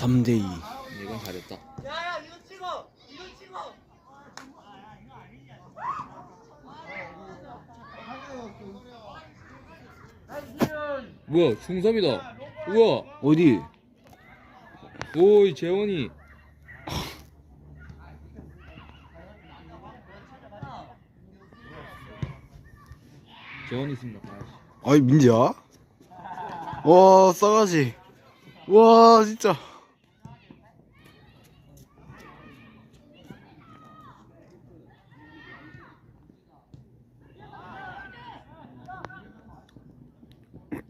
3대2 이건 잘했다. 야야 이거 찍어 이거 찍어 뭐야 중섭이다. 우와 어디? 오이 재원이. 재원이 있습니다. 아이 민지야? 와 싸가지 와 진짜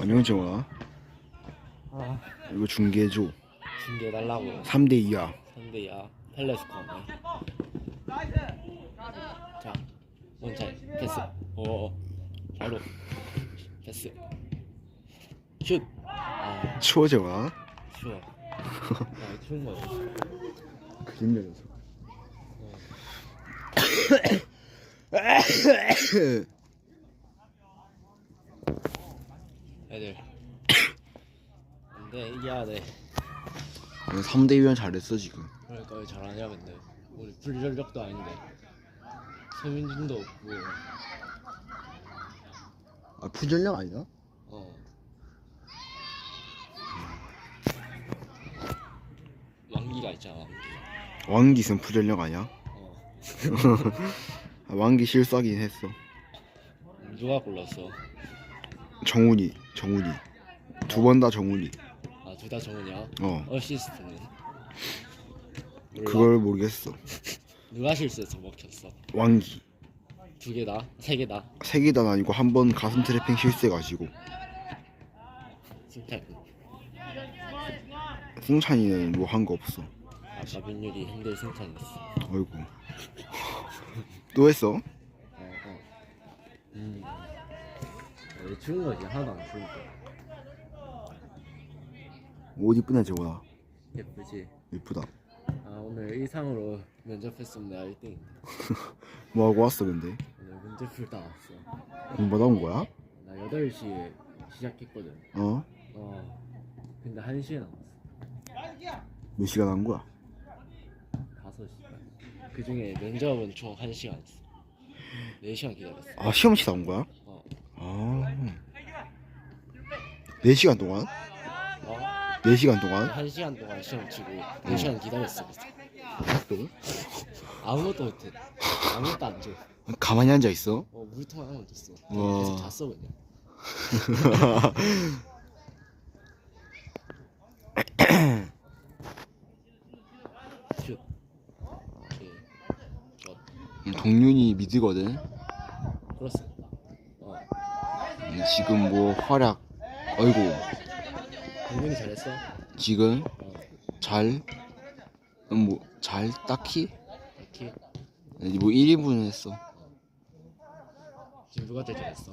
안녕 정아 아 이거 중계해줘 중계 달라고. 3대 2야 3대야 펠레스 컴네. 자 원차이 패스. 오 바로 패스. 슛. 아 추워 정아 추워. 아 추운 거야. 그림 내려서 애들. 근데 이겨야 돼. 3대2면 잘했어 지금 그러니까 왜 잘하냐 근데 우리 불전력도 아닌데 서민준도 없고 아 푸전력 아니다? 어 왕기가 있잖아 왕기. 왕기 있으면 푸전력 아니야? 어 아, 왕기 실수하긴 했어. 누가 골랐어? 정훈이 정훈이. 두 번 다 정훈이. 아 둘 다 정은이야? 어. 어시스트는 몰라. 그걸 모르겠어. 누가 실수해서 먹혔어? 왕기. 두 개다? 세 개다? 세 개단 아니고 한 번 가슴 트래핑 실수해가지고. 승태 승찬이는 뭐 한 거 없어 아까 민율이 핸들 승찬했어. 어이구 또 했어? 어 어. 음. 원래 추운 거지 하나도 안 추우니까 옷 이쁘네 저거야. 예쁘지? 이쁘다. 아 오늘 의상으로 면접했으면 내가 1등 뭐 하고 왔어 근데? 오늘 문제 풀다 왔어. 공부 받아온 거야? 나 8시에 시작했거든. 어? 어. 근데 1시에 나왔어. 몇 시간 한 거야? 5시간 그 중에 면접은 총 1시간 했어 4시간 기다렸어 아 시험 치다 온 거야? 어 아 4시간 동안? 어? 4시간 동안? 1시간 동안 시험 치고 4시간 기다렸어 그래서 또? 아무것도 못해 아무것도 안줘 가만히 앉아 있어? 어 물통 하나만 줬어 와. 계속 잤어 그냥 슛 오케이 좋아 동윤이 미드거든. 그렇습니다. 어. 음, 지금 뭐 활약 어이구 공군이 잘했어? 지금 어. 잘뭐 잘 딱히? 이렇게 뭐 1인분 했어. 지금 누가 제일 잘했어?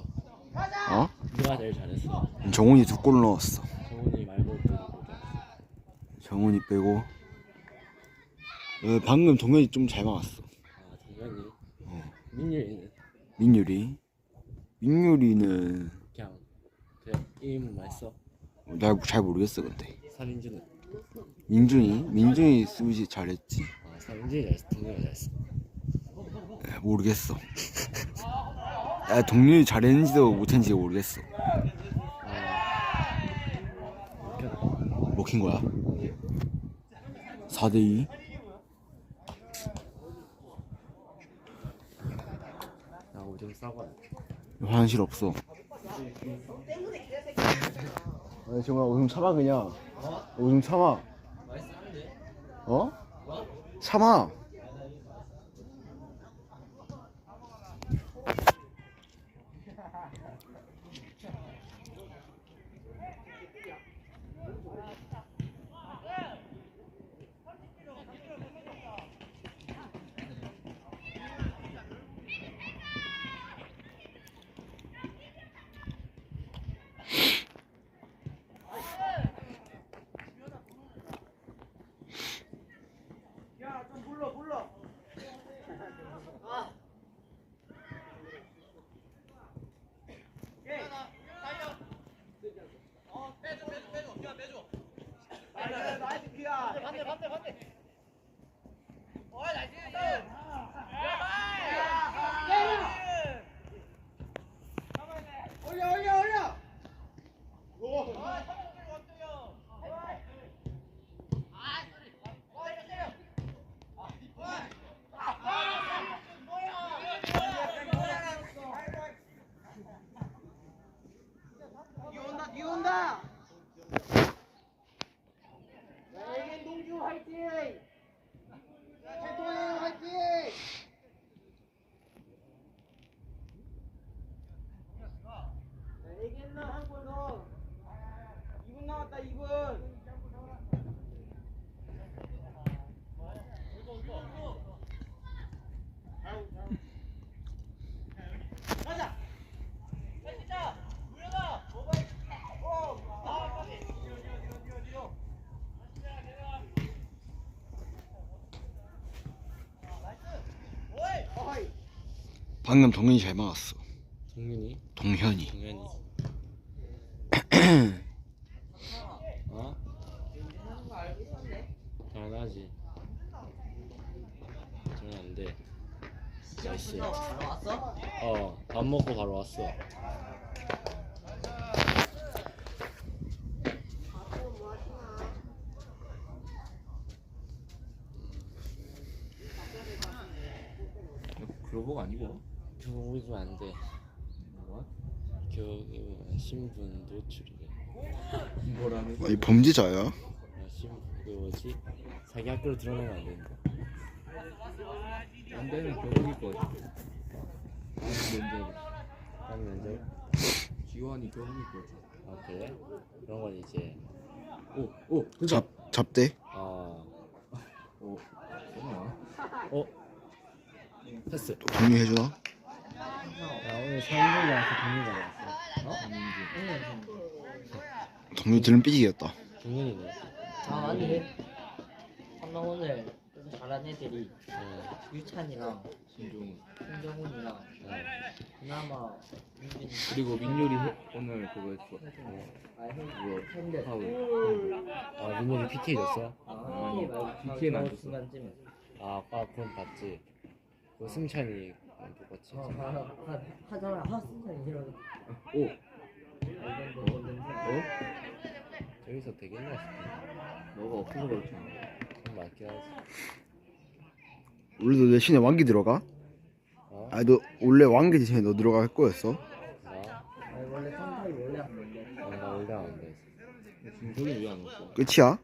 어? 누가 제일 잘했어? 정훈이 두 골 넣었어. 정훈이 말고 또 누구 잘했어? 정훈이 빼고. 어, 방금 동현이 좀 잘 막았어 어. 민율이는 민율이 민율이는 그냥 그냥 게임만 했어 잘, 잘 모르겠어 근데. 사민준은 민준이? 민준이 수비 잘했지? 아 사민준이 잘했어. 동현이 잘했어. 모르겠어. 야, 동률이 잘했는지도 못했는지 모르겠어. 아, 먹힌 거야. 4대2. 나 오줌 싸고 화장실 없어. 아니 정말 오줌 참아 그냥. 오줌 참아. 어? 참아. 야좀 불러 불러 아 나이스 키야 반대 반대 반대 어 나이스 올려 올려 올려 이 온다 이 온다 나에겐 동주 화이팅 최동현 화이팅 나에겐 한골더 2분 남았다 2분 가자 가자 물려라 모바일 어 나와 빨리 뒤로 뒤로 뒤로 뒤로 뒤로 나이스 오이 오이 방금 동현이 잘 막았어. 동윤이 동현이. 동현이 어? 당연하지 저는 안 돼 나이스 바로 왔어? 어 밥 먹고 바로 왔어 글로버가 아니고 그거 입으면 안 돼 뭐? 그 신분 노출이래 뭐라는 거? 아니 범죄자야? 어, 신분 그 뭐지 자기 학교로 드러내면 안 된다 안 되는 교육일 거 같아 면접 다음 면접 지원이 교육일 거 같아 아 그래 그런 건 이제 오 오 그다 잡 잡대. 아오 잠깐만 어? 패스 동료 해주나? 야 오늘 사인들이 와서 동료가 나왔어 동료 들은 삐지겠다. 동현이네 아 아니. 한명 오늘 그래서 잘한 애들이 응 유찬이랑 신종훈. 손정훈이랑 그나마 민빈이 그리고 민율이 해- 오늘 그거 했어. 아 형, 그거 팬들 파울. 아 민혁이 PT 줬어? 아 PK 말고 PK 는안저 줬어. 아 아까 그럼 봤지. 그 승찬이 똑같이 어 하, 하, 하잖아 하 순간 이러고 오 이건 뭐 건데 어? 저기서 되겠나 싶어 너가 없어서 그렇잖아 좀 맞긴 하지 원래 너 내신에 왕기 들어가? 어? 아니 너 원래 왕기 대신에 너 들어갈 거였어? 나? 아니 원래 선타이 원래 안 건데 어, 나 원래 안 돼. 진석이 왜안 왔어? 끝이야?